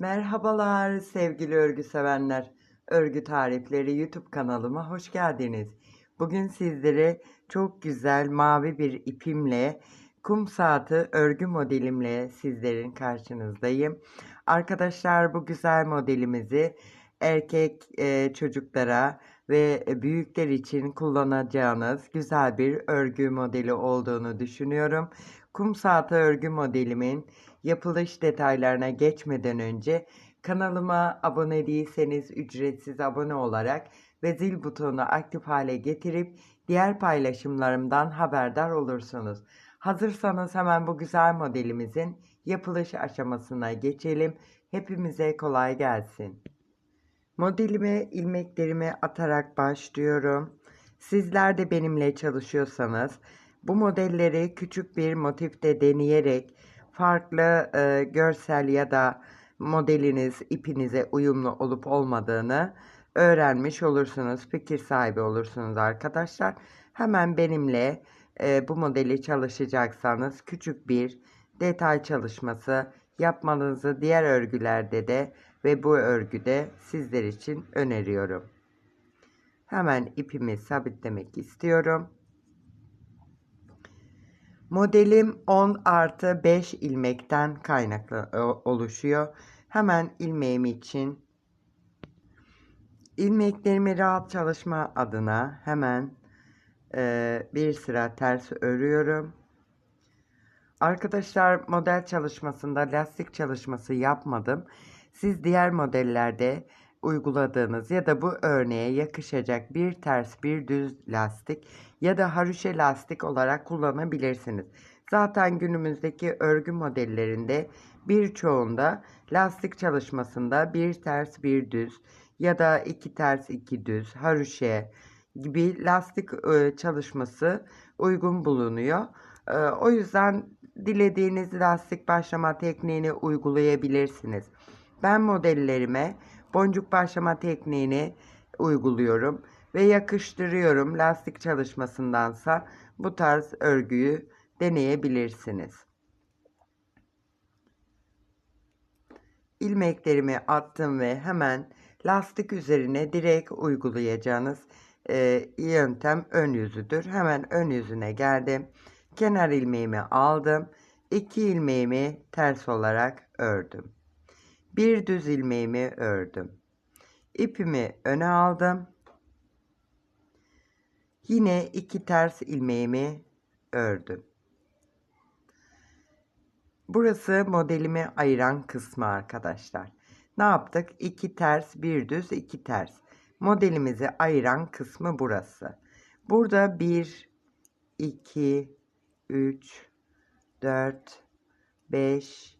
Merhabalar sevgili örgü sevenler. Örgü Tarifleri YouTube kanalıma hoş geldiniz. Bugün sizlere çok güzel mavi bir ipimle kum saati örgü modelimle sizlerin karşınızdayım. Arkadaşlar bu güzel modelimizi erkek e, çocuklara ve büyükler için kullanacağınız güzel bir örgü modeli olduğunu düşünüyorum. Kum saati örgü modelimin yapılış detaylarına geçmeden önce kanalıma abone değilseniz ücretsiz abone olarak ve zil butonunu aktif hale getirip diğer paylaşımlarımdan haberdar olursunuz. Hazırsanız hemen bu güzel modelimizin yapılış aşamasına geçelim. Hepimize kolay gelsin. Modelime ilmeklerimi atarak başlıyorum. Sizler de benimle çalışıyorsanız bu modelleri küçük bir motifte deneyerek farklı e, görsel ya da modeliniz ipinize uyumlu olup olmadığını öğrenmiş olursunuz. Fikir sahibi olursunuz arkadaşlar. Hemen benimle e, bu modeli çalışacaksanız küçük bir detay çalışması yapmanızı diğer örgülerde de ve bu örgüde sizler için öneriyorum. Hemen ipimi sabitlemek istiyorum. Modelim 10 artı 5 ilmekten kaynaklı oluşuyor. Hemen ilmeğim için ilmeklerimi rahat çalışma adına hemen e, bir sıra ters örüyorum. Arkadaşlar model çalışmasında lastik çalışması yapmadım. Siz diğer modellerde uyguladığınız ya da bu örneğe yakışacak bir ters bir düz lastik ya da haroşa lastik olarak kullanabilirsiniz. Zaten günümüzdeki örgü modellerinde birçoğunda lastik çalışmasında bir ters bir düz ya da iki ters iki düz haroşa gibi lastik e, çalışması uygun bulunuyor. E, o yüzden dilediğiniz lastik başlama tekniğini uygulayabilirsiniz. Ben modellerime boncuk başlama tekniğini uyguluyorum ve yakıştırıyorum. Lastik çalışmasındansa bu tarz örgüyü deneyebilirsiniz. İlmeklerimi attım ve hemen lastik üzerine direkt uygulayacağınız e, yöntem ön yüzüdür. Hemen ön yüzüne geldim. Kenar ilmeğimi aldım. İki ilmeğimi ters olarak ördüm. Bir düz ilmeğimi ördüm. İpimi öne aldım. Yine iki ters ilmeğimi ördüm. Burası modelimi ayıran kısmı arkadaşlar. Ne yaptık? İki ters, bir düz, iki ters. Modelimizi ayıran kısmı burası. Burada 1, 2, 3, 4, 5,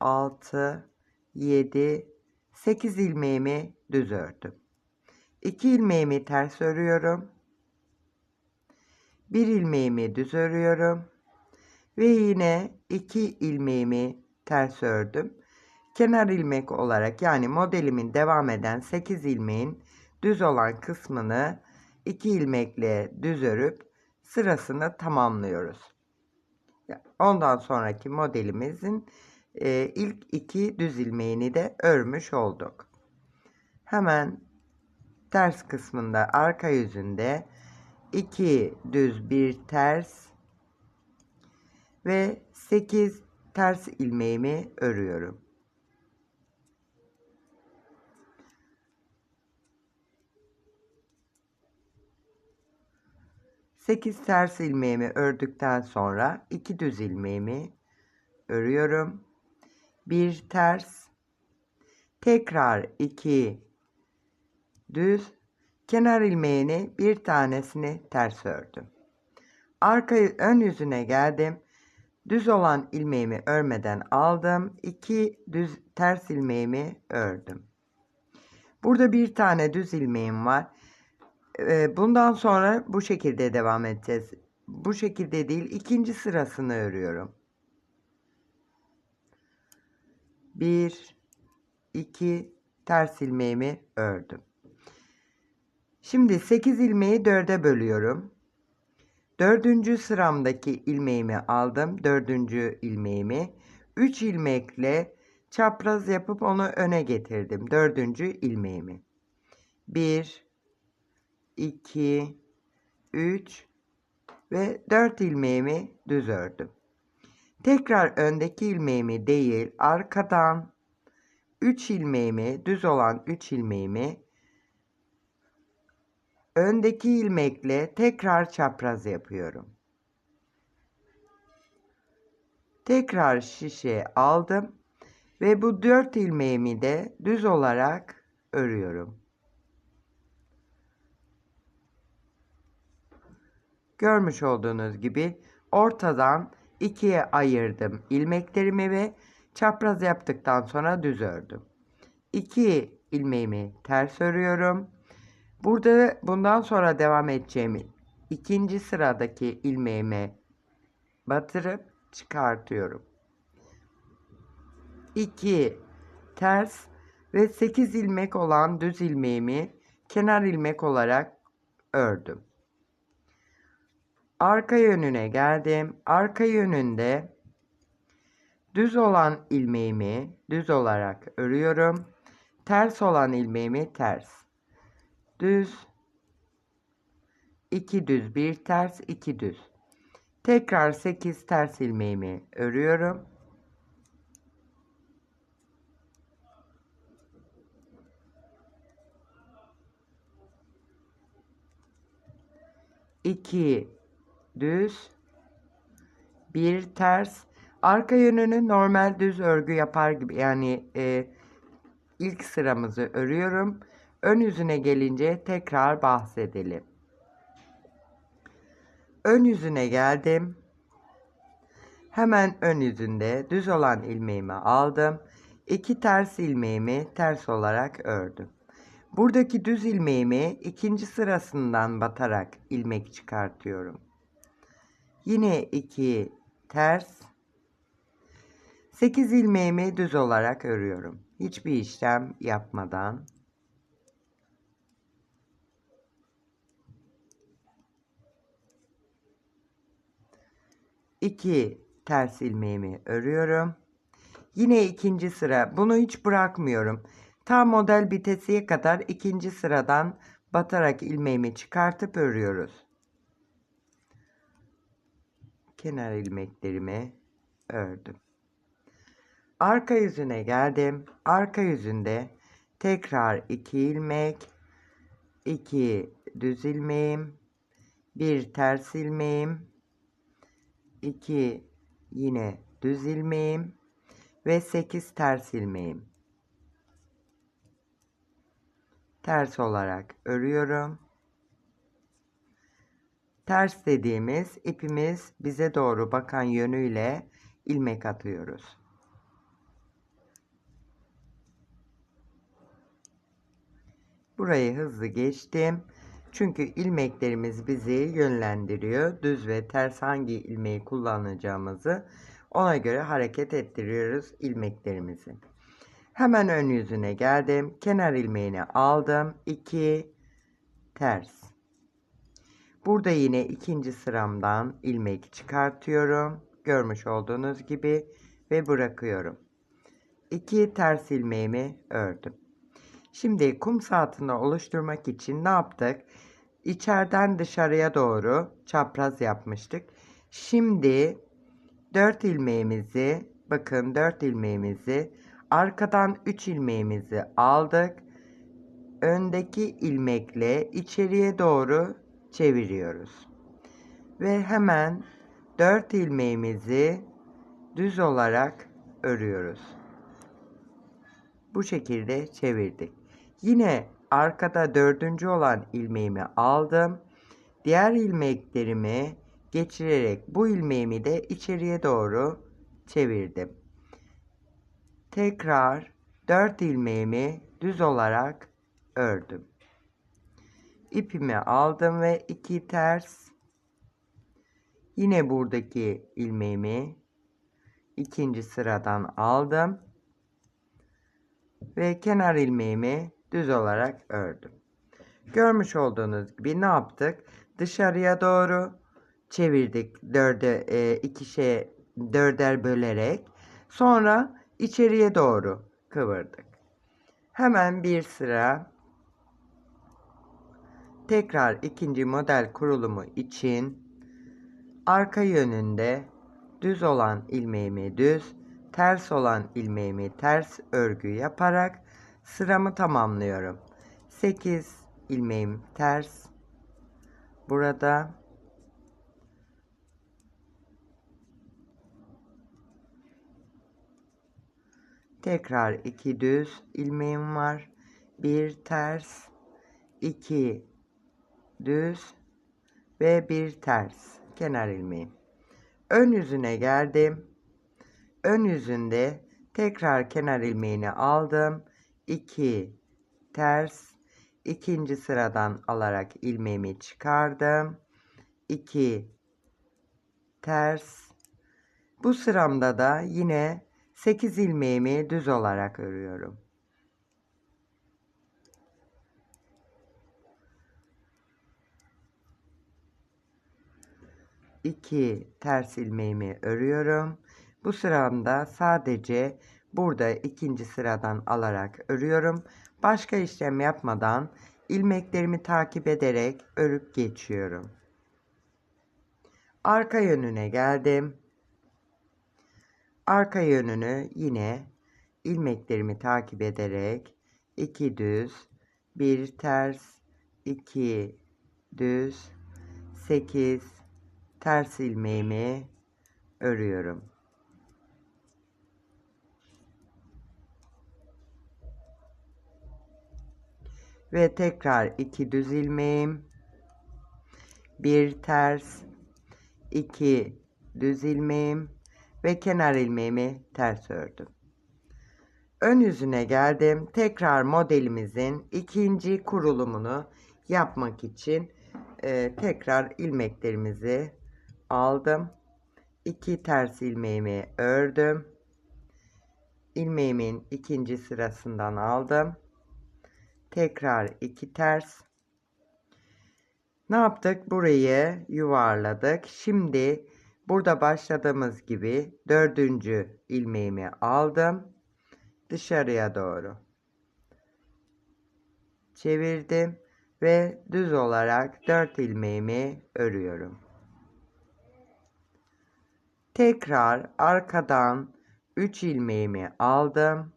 6, 7, 8 ilmeğimi düz ördüm. 2 ilmeğimi ters örüyorum. 1 ilmeğimi düz örüyorum. Ve yine 2 ilmeğimi ters ördüm. Kenar ilmek olarak yani modelimin devam eden 8 ilmeğin düz olan kısmını 2 ilmekle düz örüp sırasını tamamlıyoruz. Ondan sonraki modelimizin e, ilk iki düz ilmeğini de örmüş olduk. Hemen ters kısmında arka yüzünde iki düz bir ters ve 8 ters ilmeğimi örüyorum. Sekiz ters ilmeğimi ördükten sonra iki düz ilmeğimi örüyorum bir ters. Tekrar iki. Düz. Kenar ilmeğini bir tanesini ters ördüm. Arka ön yüzüne geldim. Düz olan ilmeğimi örmeden aldım. İki düz ters ilmeğimi ördüm. Burada bir tane düz ilmeğim var. Ee, bundan sonra bu şekilde devam edeceğiz. Bu şekilde değil ikinci sırasını örüyorum 1 2 ters ilmeğimi ördüm. Şimdi 8 ilmeği 4'e bölüyorum. Dördüncü sıramdaki ilmeğimi aldım. Dördüncü ilmeğimi 3 ilmekle çapraz yapıp onu öne getirdim. Dördüncü ilmeğimi. 1 2 3 ve 4 ilmeğimi düz ördüm. Tekrar öndeki ilmeğimi değil, arkadan 3 ilmeğimi, düz olan 3 ilmeğimi öndeki ilmekle tekrar çapraz yapıyorum. Tekrar şişe aldım ve bu 4 ilmeğimi de düz olarak örüyorum. Görmüş olduğunuz gibi ortadan ikiye ayırdım ilmeklerimi ve çapraz yaptıktan sonra düz ördüm. 2 ilmeğimi ters örüyorum. Burada bundan sonra devam edeceğim ikinci sıradaki ilmeğime batırıp çıkartıyorum. 2 ters ve 8 ilmek olan düz ilmeğimi kenar ilmek olarak ördüm. Arka yönüne geldim. Arka yönünde düz olan ilmeğimi düz olarak örüyorum. Ters olan ilmeğimi ters. Düz 2 düz, 1 ters, 2 düz. Tekrar 8 ters ilmeğimi örüyorum. İki düz, bir ters. Arka yönünü normal düz örgü yapar gibi yani e, ilk sıramızı örüyorum. Ön yüzüne gelince tekrar bahsedelim. Ön yüzüne geldim. Hemen ön yüzünde düz olan ilmeğimi aldım. İki ters ilmeğimi ters olarak ördüm. Buradaki düz ilmeğimi ikinci sırasından batarak ilmek çıkartıyorum. Yine 2 ters 8 ilmeğimi düz olarak örüyorum. Hiçbir işlem yapmadan. İki ters ilmeğimi örüyorum. Yine ikinci sıra. Bunu hiç bırakmıyorum. Tam model bitesiye kadar ikinci sıradan batarak ilmeğimi çıkartıp örüyoruz kenar ilmeklerimi ördüm. Arka yüzüne geldim. Arka yüzünde tekrar 2 ilmek, 2 düz ilmeğim, bir ters ilmeğim, 2 yine düz ilmeğim ve 8 ters ilmeğim. Ters olarak örüyorum. Ters dediğimiz ipimiz bize doğru bakan yönüyle ilmek atıyoruz. Burayı hızlı geçtim. Çünkü ilmeklerimiz bizi yönlendiriyor. Düz ve ters hangi ilmeği kullanacağımızı ona göre hareket ettiriyoruz ilmeklerimizi. Hemen ön yüzüne geldim. Kenar ilmeğini aldım. 2 ters. Burada yine ikinci sıramdan ilmek çıkartıyorum. Görmüş olduğunuz gibi ve bırakıyorum. İki ters ilmeğimi ördüm. Şimdi kum saatini oluşturmak için ne yaptık? İçeriden dışarıya doğru çapraz yapmıştık. Şimdi 4 ilmeğimizi bakın 4 ilmeğimizi arkadan 3 ilmeğimizi aldık. Öndeki ilmekle içeriye doğru çeviriyoruz. Ve hemen 4 ilmeğimizi düz olarak örüyoruz. Bu şekilde çevirdik. Yine arkada dördüncü olan ilmeğimi aldım. Diğer ilmeklerimi geçirerek bu ilmeğimi de içeriye doğru çevirdim. Tekrar 4 ilmeğimi düz olarak ördüm ipimi aldım ve iki ters yine buradaki ilmeğimi ikinci sıradan aldım ve kenar ilmeğimi düz olarak ördüm. Görmüş olduğunuz gibi ne yaptık? Dışarıya doğru çevirdik dörde e, ikişe dörder bölerek. Sonra içeriye doğru kıvırdık. Hemen bir sıra tekrar ikinci model kurulumu için arka yönünde düz olan ilmeğimi düz, ters olan ilmeğimi ters örgü yaparak sıramı tamamlıyorum. 8 ilmeğim ters. Burada tekrar iki düz ilmeğim var. Bir ters, iki düz ve bir ters kenar ilmeğim. Ön yüzüne geldim. Ön yüzünde tekrar kenar ilmeğini aldım. 2 ters ikinci sıradan alarak ilmeğimi çıkardım. 2 ters bu sıramda da yine 8 ilmeğimi düz olarak örüyorum. 2 ters ilmeğimi örüyorum. Bu sıramda sadece burada ikinci sıradan alarak örüyorum. Başka işlem yapmadan ilmeklerimi takip ederek örüp geçiyorum. Arka yönüne geldim. Arka yönünü yine ilmeklerimi takip ederek 2 düz, 1 ters, 2 düz, 8 ters ilmeğimi örüyorum. Ve tekrar iki düz ilmeğim, bir ters, iki düz ilmeğim ve kenar ilmeğimi ters ördüm. Ön yüzüne geldim. Tekrar modelimizin ikinci kurulumunu yapmak için e, tekrar ilmeklerimizi aldım. 2 ters ilmeğimi ördüm. ilmeğimin ikinci sırasından aldım. Tekrar 2 ters. Ne yaptık? Burayı yuvarladık. Şimdi burada başladığımız gibi dördüncü ilmeğimi aldım. Dışarıya doğru. Çevirdim ve düz olarak 4 ilmeğimi örüyorum. Tekrar arkadan 3 ilmeğimi aldım.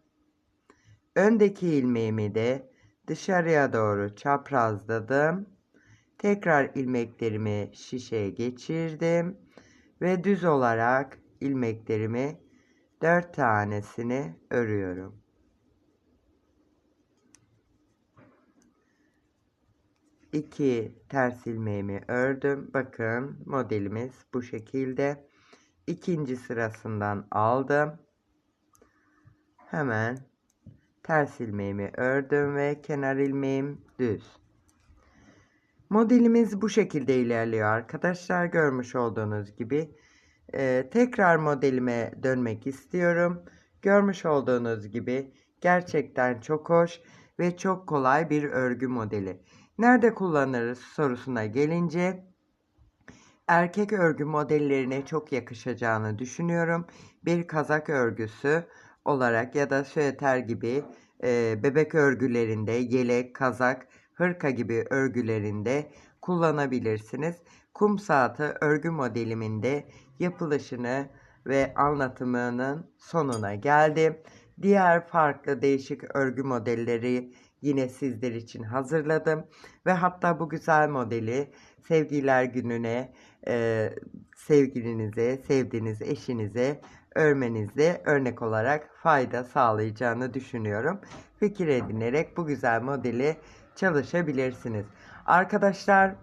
Öndeki ilmeğimi de dışarıya doğru çaprazladım. Tekrar ilmeklerimi şişeye geçirdim ve düz olarak ilmeklerimi 4 tanesini örüyorum. 2 ters ilmeğimi ördüm. Bakın modelimiz bu şekilde. İkinci sırasından aldım. Hemen ters ilmeğimi ördüm ve kenar ilmeğim düz. Modelimiz bu şekilde ilerliyor arkadaşlar. Görmüş olduğunuz gibi. Ee, tekrar modelime dönmek istiyorum. Görmüş olduğunuz gibi gerçekten çok hoş ve çok kolay bir örgü modeli. Nerede kullanırız sorusuna gelince erkek örgü modellerine çok yakışacağını düşünüyorum. Bir kazak örgüsü olarak ya da süeter gibi e, bebek örgülerinde yelek, kazak, hırka gibi örgülerinde kullanabilirsiniz. Kum saati örgü modeliminde yapılışını ve anlatımının sonuna geldim. Diğer farklı değişik örgü modelleri yine sizler için hazırladım. Ve hatta bu güzel modeli sevgiler gününe e, sevgilinize, sevdiğiniz eşinize örmenizde örnek olarak fayda sağlayacağını düşünüyorum. Fikir edinerek bu güzel modeli çalışabilirsiniz. Arkadaşlar